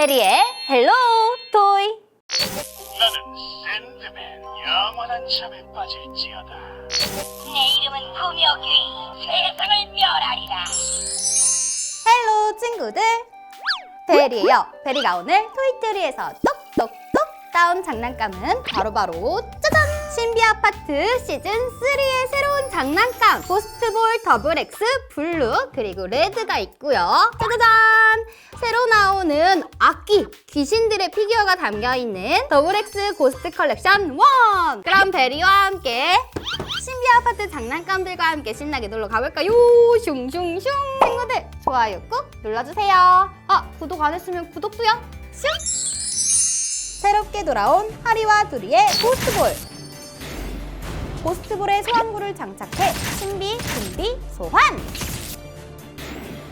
베리의 헬로 토이. 나는 샌드맨 영원한 잠에 빠질지어다. 내 이름은 구묘귀 세상을 멸하리라. 헬로 친구들. 베리예요. 베리가 오늘 토이토리에서 똑똑똑 따온 장난감은 바로 바로 짜잔! 신비 아파트 시즌 3의 새로운 장난감 고스트볼 더블 X 블루 그리고 레드가 있고요. 짜자잔 나오는 악기 귀신들의 피규어가 담겨있는 더블 X 고스트 컬렉션 1 그럼 베리와 함께 신비 아파트 장난감들과 함께 신나게 놀러 가볼까요? 슝슝슝! 친구들 좋아요 꾹 눌러주세요. 아 구독 안 했으면 구독도요. 슝! 새롭게 돌아온 하리와 두리의 고스트볼. 고스트볼에 소환구를 장착해 신비 금비 소환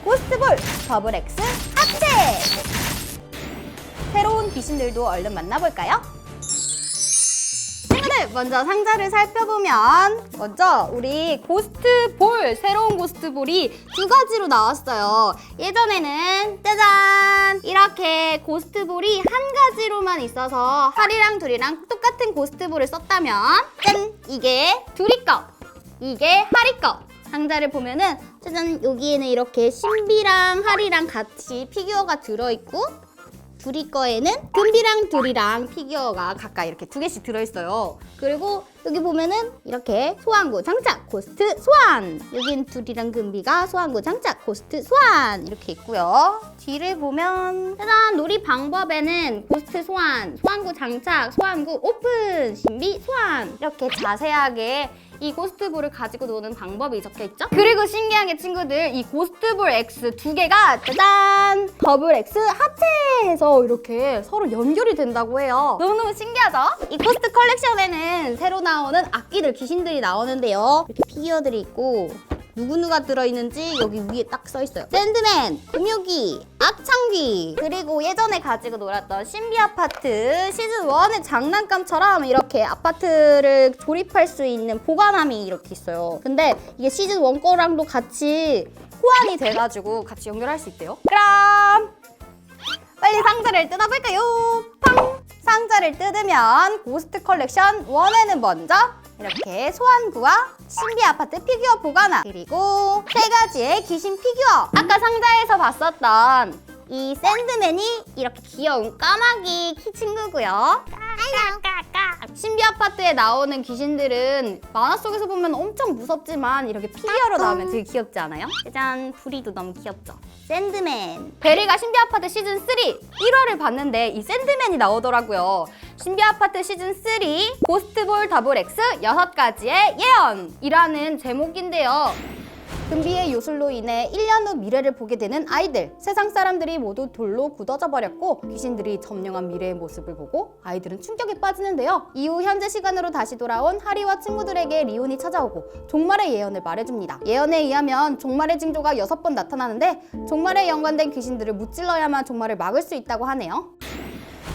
고스트볼 더블 X 합체 새로운 귀신들도 얼른 만나볼까요? 친구들 먼저 상자를 살펴보면 먼저 우리 고스트볼 새로운 고스트볼이 두 가지로 나왔어요. 예전에는 짜잔! 이렇게 고스트볼이 한 가지로만 있어서 하리랑 둘이랑 똑같은 고스트볼을 썼다면 짠! 이게 둘이 거 이게 하리 거 상자를 보면은 짜잔 여기에는 이렇게 신비랑 하리랑 같이 피규어가 들어있고 둘이 거에는 금비랑 둘이랑 피규어가 각각 이렇게 두 개씩 들어있어요. 그리고 여기 보면은 이렇게 소환구 장착 고스트 소환 여긴 둘이랑 금비가 소환구 장착 고스트 소환 이렇게 있고요. 뒤를 보면 짜잔 놀이 방법에는 고스트 소환 소환구 장착 소환구 오픈 신비 소환 이렇게 자세하게 이 고스트볼을 가지고 노는 방법이 적혀 있죠? 그리고 신기한 게 친구들 이 고스트볼 X 두 개가 짜잔 더블 X 합체해서 이렇게 서로 연결이 된다고 해요. 너무너무 신기하죠? 이 고스트 컬렉션에는 새로 나오는 악기들 귀신들이 나오는데요. 이렇게 피규어들이 있고 누구누가 들어있는지 여기 위에 딱 써있어요. 샌드맨, 금요기, 악창귀, 그리고 예전에 가지고 놀았던 신비 아파트 시즌 1의 장난감처럼 이렇게 아파트를 조립할 수 있는 보관함이 이렇게 있어요. 근데 이게 시즌 1 거랑도 같이 호환이 돼가지고 같이 연결할 수 있대요. 그럼 빨리 상자를 뜯어볼까요? 팡! 상자를 뜯으면 고스트 컬렉션 1에는 먼저 이렇게 소환구와 신비 아파트 피규어 보관함 그리고 세 가지의 귀신 피규어. 아까 상자에서 봤었던 이 샌드맨이 이렇게 귀여운 까마귀 키 친구고요. 신비 아파트에 나오는 귀신들은 만화 속에서 보면 엄청 무섭지만 이렇게 피규어로 나오면 되게 귀엽지 않아요? 짜잔 부리도 너무 귀엽죠. 샌드맨. 베리가 신비 아파트 시즌 3 1화를 봤는데 이 샌드맨이 나오더라고요 신비 아파트 시즌 3 고스트볼 더블 X 6가지의 예언이라는 제목인데요 금비의 요술로 인해 1년 후 미래를 보게 되는 아이들. 세상 사람들이 모두 돌로 굳어져 버렸고 귀신들이 점령한 미래의 모습을 보고 아이들은 충격에 빠지는데요. 이후 현재 시간으로 다시 돌아온 하리와 친구들에게 리온이 찾아오고 종말의 예언을 말해줍니다. 예언에 의하면 종말의 징조가 6번 나타나는데 종말에 연관된 귀신들을 무찔러야만 종말을 막을 수 있다고 하네요.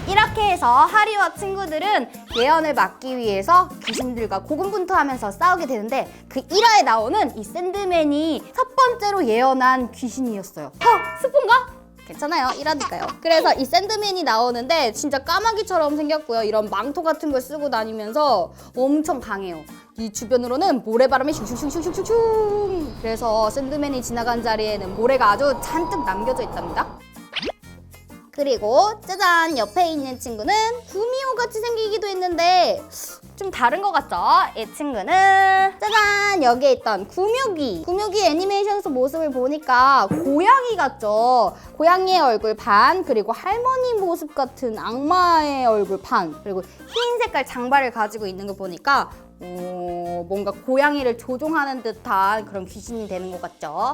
이렇게 해서 하리와 친구들은 예언을 막기 위해서 귀신들과 고군분투하면서 싸우게 되는데 그 1화에 나오는 이 샌드맨이 첫 번째로 예언한 귀신이었어요. 어? 스폰가? 괜찮아요. 1화니까요. 그래서 이 샌드맨이 나오는데 진짜 까마귀처럼 생겼고요. 이런 망토 같은 걸 쓰고 다니면서 엄청 강해요. 이 주변으로는 모래바람이 슝슝슝슝슝슝 그래서 샌드맨이 지나간 자리에는 모래가 아주 잔뜩 남겨져 있답니다. 그리고 짜잔 옆에 있는 친구는 구미호 같이 생기기도 했는데 좀 다른 것 같죠? 이 친구는 짜잔 여기에 있던 구묘기 구묘기 애니메이션에서 모습을 보니까 고양이 같죠? 고양이의 얼굴 반 그리고 할머니 모습 같은 악마의 얼굴 반 그리고 흰 색깔 장발을 가지고 있는 거 보니까 어, 뭔가 고양이를 조종하는 듯한 그런 귀신이 되는 것 같죠?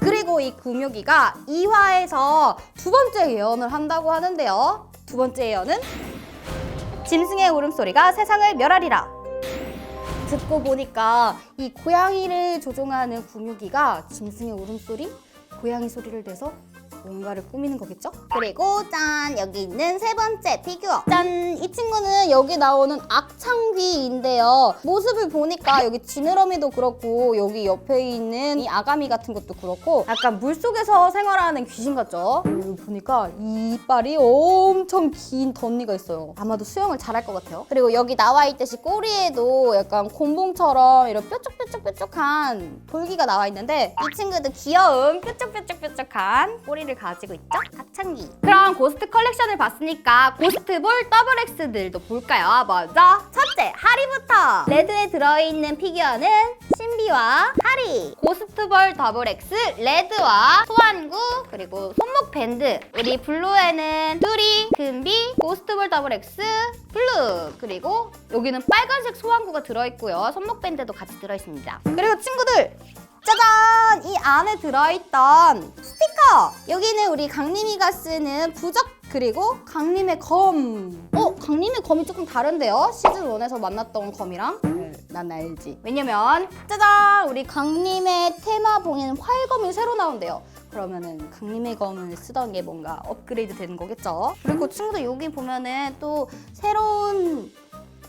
그리고 이 구묘기가 2화에서 두 번째 예언을 한다고 하는데요. 두 번째 예언은 짐승의 울음소리가 세상을 멸하리라. 듣고 보니까 이 고양이를 조종하는 구묘기가 짐승의 울음소리, 고양이 소리를 내서 뭔가를 꾸미는 거겠죠? 그리고 짠! 여기 있는 세 번째 피규어. 짠! 이 친구는 여기 나오는 악창귀인데요. 모습을 보니까 여기 지느러미도 그렇고 여기 옆에 있는 이 아가미 같은 것도 그렇고 약간 물속에서 생활하는 귀신 같죠? 여기 보니까 이 이빨이 엄청 긴 덧니가 있어요. 아마도 수영을 잘할 것 같아요. 그리고 여기 나와 있듯이 꼬리에도 약간 곤봉처럼 이런 뾰족뾰족뾰족한 돌기가 나와 있는데 이 친구도 귀여운 뾰족뾰족뾰족한 꼬리를 가지고 있죠? 악창기. 그럼 고스트 컬렉션을 봤으니까 고스트볼 더블 X들도 볼까요? 먼저 첫째 하리부터. 레드에 들어있는 피규어는 신비와 하리. 고스트볼 더블 X 레드와 소환구 그리고 손목 밴드. 우리 블루에는 뚜리 금비 고스트볼 더블 X 블루. 그리고 여기는 빨간색 소환구가 들어있고요. 손목 밴드도 같이 들어있습니다. 그리고 친구들 짜잔! 이 안에 들어있던 스티커! 여기는 우리 강림이가 쓰는 부적 그리고 강림의 검. 어? 강림의 검이 조금 다른데요? 시즌 1에서 만났던 검이랑? 네, 난 알지. 왜냐면 짜잔! 우리 강림의 테마봉에는 활검이 새로 나온대요. 그러면은 강림의 검을 쓰던 게 뭔가 업그레이드 되는 거겠죠? 그리고 친구들 여기 보면은 또 새로운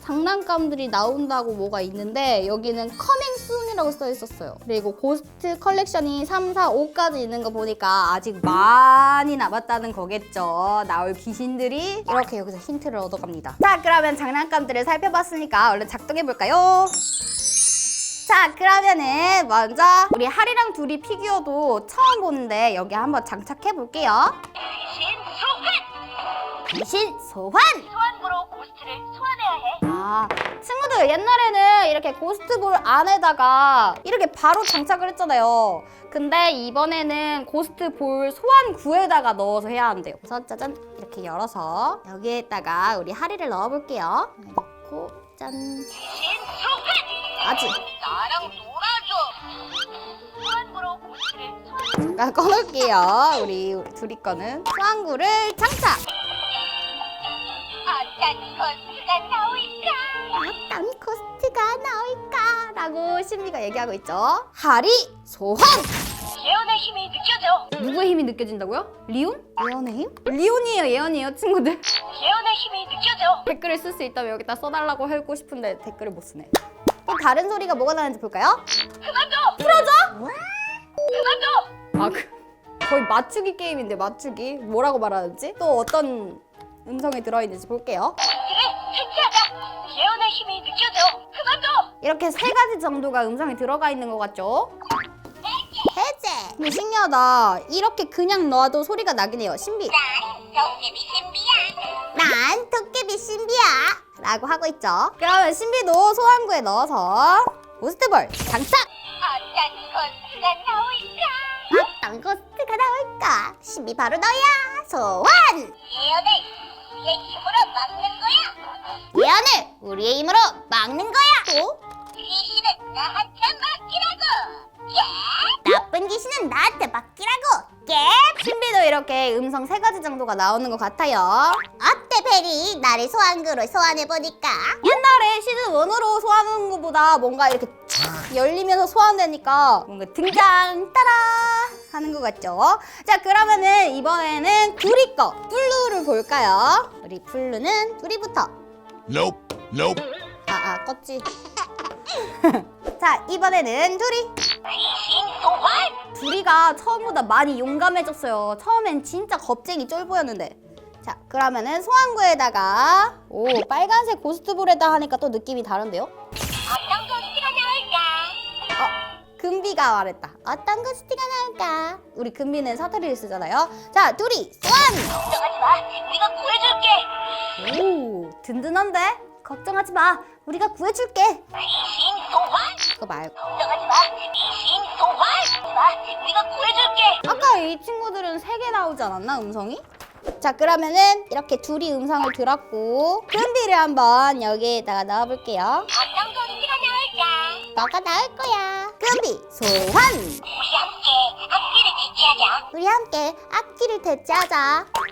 장난감들이 나온다고 뭐가 있는데 여기는 커밍 순이라고 써 있었어요. 그리고 고스트 컬렉션이 3, 4, 5까지 있는 거 보니까 아직 많이 남았다는 거겠죠. 나올 귀신들이 이렇게 여기서 힌트를 얻어갑니다. 자, 그러면 장난감들을 살펴봤으니까 얼른 작동해 볼까요? 자, 그러면은 먼저 우리 하리랑 둘이 피규어도 처음 보는데 여기 한번 장착해 볼게요. 귀신 소환! 귀신 소환! 소환구로 고스트를 소환해야 해. 아, 친구들 옛날에는 이렇게 고스트볼 안에다가 이렇게 바로 장착을 했잖아요. 근데 이번에는 고스트볼 소환구에다가 넣어서 해야 한대요. 우선 짜잔 이렇게 열어서 여기에다가 우리 하리를 넣어볼게요. 넣고 짠. 귀신 소환! 아직 나랑 놀아줘. 소환구로 고스트를 소환. 잠깐 꺼놓을게요. 우리 둘이 거는 소환구를 장착. 어떤 고스트가 나올까? 어떤 코스트가 나올까 라고 신비가 얘기하고 있죠. 하리 소환. 예언의 힘이 느껴져. 누구의 힘이 느껴진다고요? 리온? 예언의 힘? 리온이에요, 예언이에요, 친구들. 예언의 힘이 느껴져. 댓글을 쓸 수 있다면 여기다 써달라고 하고 싶은데 댓글을 못 쓰네. 또 다른 소리가 뭐가 나는지 볼까요? 그만둬! 풀어줘! 그만둬! 아, 그, 거의 맞추기 게임인데 맞추기. 뭐라고 말하는지? 또 어떤 음성이 들어있는지 볼게요. 해체하자. 예언의 힘이 느껴져. 그만둬! 이렇게 세 가지 정도가 음성이 들어가 있는 것 같죠? 해제! 근데 신기하다. 이렇게 그냥 놔도 소리가 나긴 해요. 신비. 난 도깨비 신비야. 난 도깨비 신비야 라고 하고 있죠 그러면 신비도 소환구에 넣어서 고스트볼 장착 어떤 고스트가 나올까? 어떤 고스트가 나올까 신비 바로 너야 소환 예언을 우리의 힘으로 막는 거야. 예언을 우리의 힘으로 막는 거야. 또 귀신은 나한테 맡기라고. 예? 나쁜 귀신은 나한테 맡기라고. 깨 신비도 이렇게 음성 세 가지 정도가 나오는 것 같아요. 어때 베리? 나를 소환구로 소환해 보니까. 옛날에 시즌 1으로 소환하는 것보다 뭔가 이렇게 촥 열리면서 소환되니까 뭔가 등장 따라 하는 것 같죠 자 그러면은 이번에는 둘이 거 플루를 볼까요 우리 플루는 둘이부터 Nope. Nope. 아아 껐지 자 이번에는 둘이. 둘이가 처음보다 많이 용감해졌어요. 처음엔 진짜 겁쟁이 쫄 보였는데. 자, 그러면은 소환구에다가 오 빨간색 고스트볼에다 하니까 또 느낌이 다른데요? 금비가 말했다. 어떤 고스트가 나올까? 우리 금비는 사투리를 쓰잖아요. 자, 둘이 소환! 걱정하지 마. 우리가 구해줄게. 오, 든든한데? 걱정하지 마. 우리가 구해줄게. 귀신 소환. 그거 말고. 걱정하지 마. 하지 마. 우리가 구해줄게. 아까 이 친구들은 세 개 나오지 않았나 음성이? 자 그러면은 이렇게 둘이 음성을 들었고 금비를 한번 여기에다가 넣어볼게요 나올까? 너가 나올 거야 금비 소환 우리 함께 악기를 대체하자. 우리 함께 악기를 대체하자 한번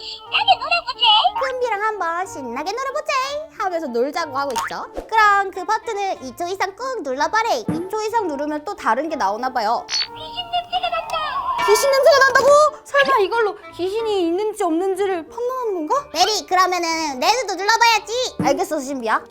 신나게 놀아보자. 금비랑 한번 신나게 놀아보자 하면서 놀자고 하고 있죠 그럼 그 버튼을 2초 이상 꾹 눌러봐래 2초 이상 누르면 또 다른 게 나오나 봐요 귀신 냄새가 난다. 귀신 냄새가 난다고? 설마 이걸로 귀신이 있는지 없는지를 판단하는 건가? 메리 그러면은 레드도 눌러봐야지 알겠어 신비야 나.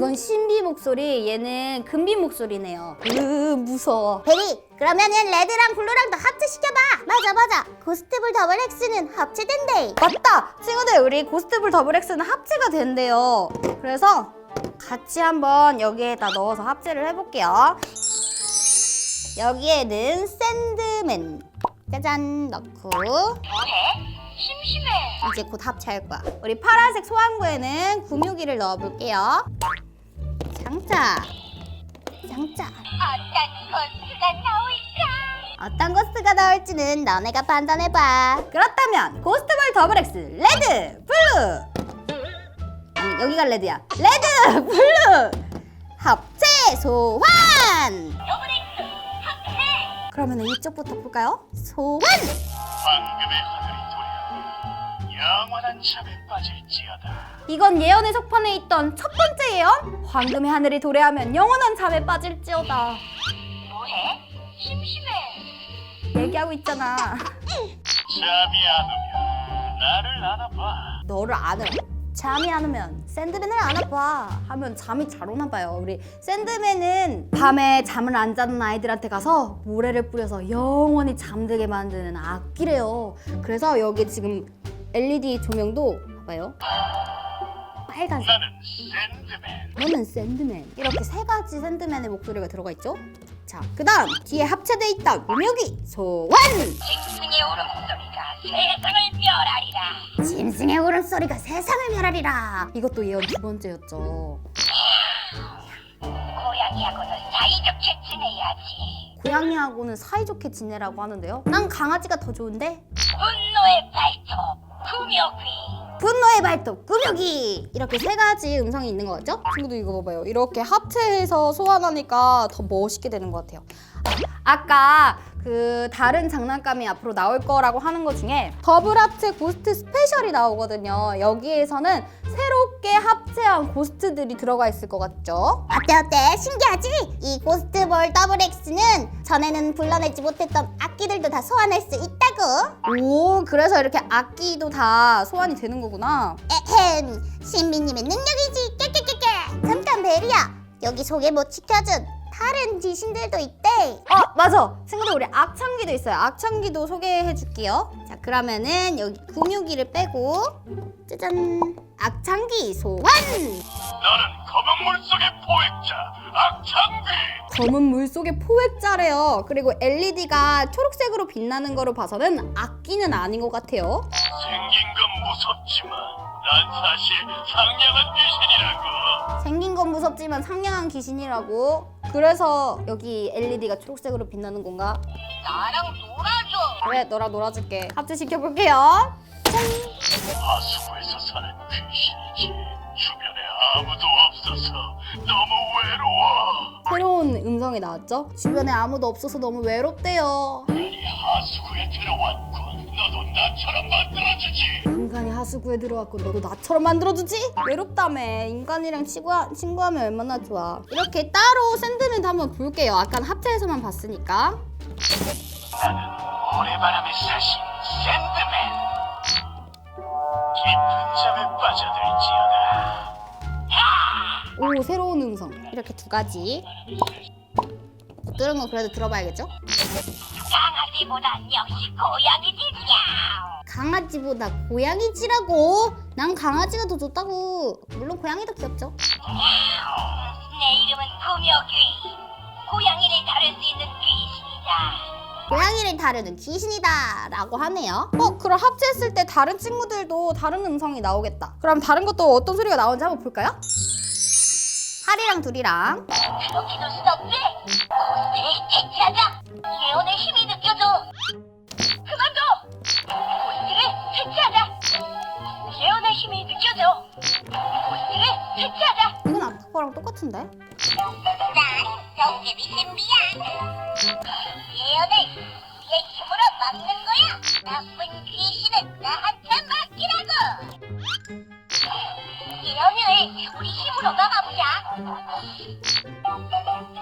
이건 신비 목소리 얘는 금비 목소리네요. 으 무서워. 베리 그러면은 레드랑 블루랑 다 합체시켜봐. 맞아 맞아. 고스트볼 더블 X는 합체된대. 맞다! 친구들 우리 고스트볼 더블 X는 합체가 된대요. 그래서 같이 한번 여기에다 넣어서 합체를 해볼게요. 여기에는 샌드맨. 짜잔. 넣고. 뭐해? 심심해. 이제 곧 합체할 거야. 우리 파란색 소환구에는 구묘기를 넣어볼게요 장착 장착 어떤 건수가 나올까? 어떤 고스트가 나올지는 너네가 판단해봐. 그렇다면 고스트볼 더블 X 레드 블루. 아니 여기가 레드야. 레드 블루 합체 소환. 더블엑스 합체. 그러면 이쪽부터 볼까요? 소환. 도려 영원한 잠에 빠질지어다. 이건 예언의 속판에 있던 첫 번째 예언. 황금의 하늘이 도래하면 영원한 잠에 빠질지어다. 뭐해? 심심해. 얘기하고 있잖아. 잠이 안 오면 나를 안아봐. 너를 안아. 잠이 안 오면 샌드맨을 안아봐 하면 잠이 잘 오나 봐요 우리 샌드맨은 밤에 잠을 안 자는 아이들한테 가서 모래를 뿌려서 영원히 잠들게 만드는 악기래요 그래서 여기 지금 LED 조명도 봐봐요. 빨간색. 너는 샌드맨. 이렇게 세 가지 샌드맨의 목소리가 들어가 있죠? 자 그다음 뒤에 합체돼 있다. 음역이 소환! 징징의 울음소리가 세상을 멸하리라. 짐승의 울음소리가 세상을 멸하리라. 이것도 예언 두 번째였죠. 고양이하고는 사이좋게 지내야지. 고양이하고는 사이좋게 지내라고 하는데요. 난 강아지가 더 좋은데? 분노의 발톱. 구묘귀. 분노의 발톱 꾸며기 이렇게 세 가지 음성이 있는 거 같죠? 친구도 이거 봐봐요 이렇게 합체해서 소환하니까 더 멋있게 되는 것 같아요 아까 그 다른 장난감이 앞으로 나올 거라고 하는 것 중에 더블 합체 고스트 스페셜이 나오거든요 여기에서는 새롭게 합체한 고스트들이 들어가 있을 것 같죠? 어때 어때 신기하지? 이 고스트볼 더블 X는 전에는 불러내지 못했던 악기들도 다 소환할 수 있다 고 오 그래서 이렇게 악기도 다 소환이 되는 거구나. 에헴 신비님의 능력이지. 깨깨깨깨. 잠깐 베리야. 여기 소개 못 시켜준 다른 귀신들도 있대. 어 맞아. 친구들 우리 악창기도 있어요. 악창기도 소개해 줄게요. 자 그러면은 여기 금요기를 빼고 짜잔. 악창기 소환! 너는 검은 물속의 포획자 악창귀. 검은 물속의 포획자래요 그리고 LED가 초록색으로 빛나는 거로 봐서는 악기는 아닌 것 같아요 생긴 건 무섭지만 난 사실 상냥한 귀신이라고. 생긴 건 무섭지만 상냥한 귀신이라고 그래서 여기 LED가 초록색으로 빛나는 건가? 나랑 놀아줘. 그래 너랑 놀아줄게 합체시켜볼게요 하수구에 새로운 음성이 나왔죠? 주변에 아무도 없어서 너무 외롭대요. 이 하수구에 들어왔고 너도 나처럼 만들어주지. 인간이 하수구에 들어왔고 너도 나처럼 만들어주지? 외롭다며. 인간이랑 친구하, 친구하면 얼마나 좋아. 이렇게 따로 샌드맨도 한번 볼게요. 아까 합체해서만 봤으니까. 나는 모래바람에 사신 샌드맨. 깊은 잠에 빠져들지어다. 오 새로운 음성. 이렇게 두 가지. 못 들은 거 그래도 들어봐야겠죠? 강아지보단 역시 고양이지 냐 강아지보다 고양이지라고. 난 강아지가 더 좋다고. 물론 고양이도 귀엽죠. 내 이름은 구묘귀. 고양이를 다룰 수 있는 귀신이다. 고양이를 다루는 귀신이다 라고 하네요 어 그럼 합체했을 때 다른 친구들도 다른 음성이 나오겠다 그럼 다른 것도 어떤 소리가 나오는지 한번 볼까요? 하리랑 둘이랑 그렇게도 순 없지? 고스트를 대체하자. 예언의 힘이 느껴져. 그만둬. 고스트를 대체하자. 예언의 힘이 느껴져. 고스트를 대체하자. 이건 아까 거랑 똑같은데? 난 도깨비 신비야. 예언을 우리의 힘으로 막는 거야. 나쁜 귀신은 나한테 맡기라고. 예언을 우리 힘으로 막아 보자.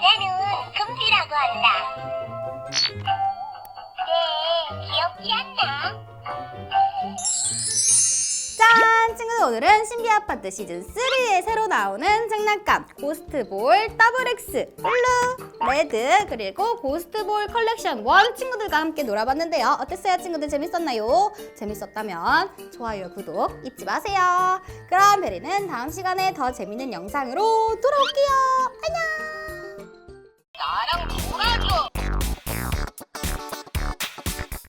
나는 금비라고 한다. 오늘은 신비 아파트 시즌 3에 새로 나오는 장난감 고스트볼 더블 X 블루, 레드 그리고 고스트볼 컬렉션 1 친구들과 함께 놀아봤는데요. 어땠어요 친구들 재밌었나요? 재밌었다면 좋아요 구독 잊지 마세요. 그럼 베리는 다음 시간에 더 재밌는 영상으로 돌아올게요. 안녕!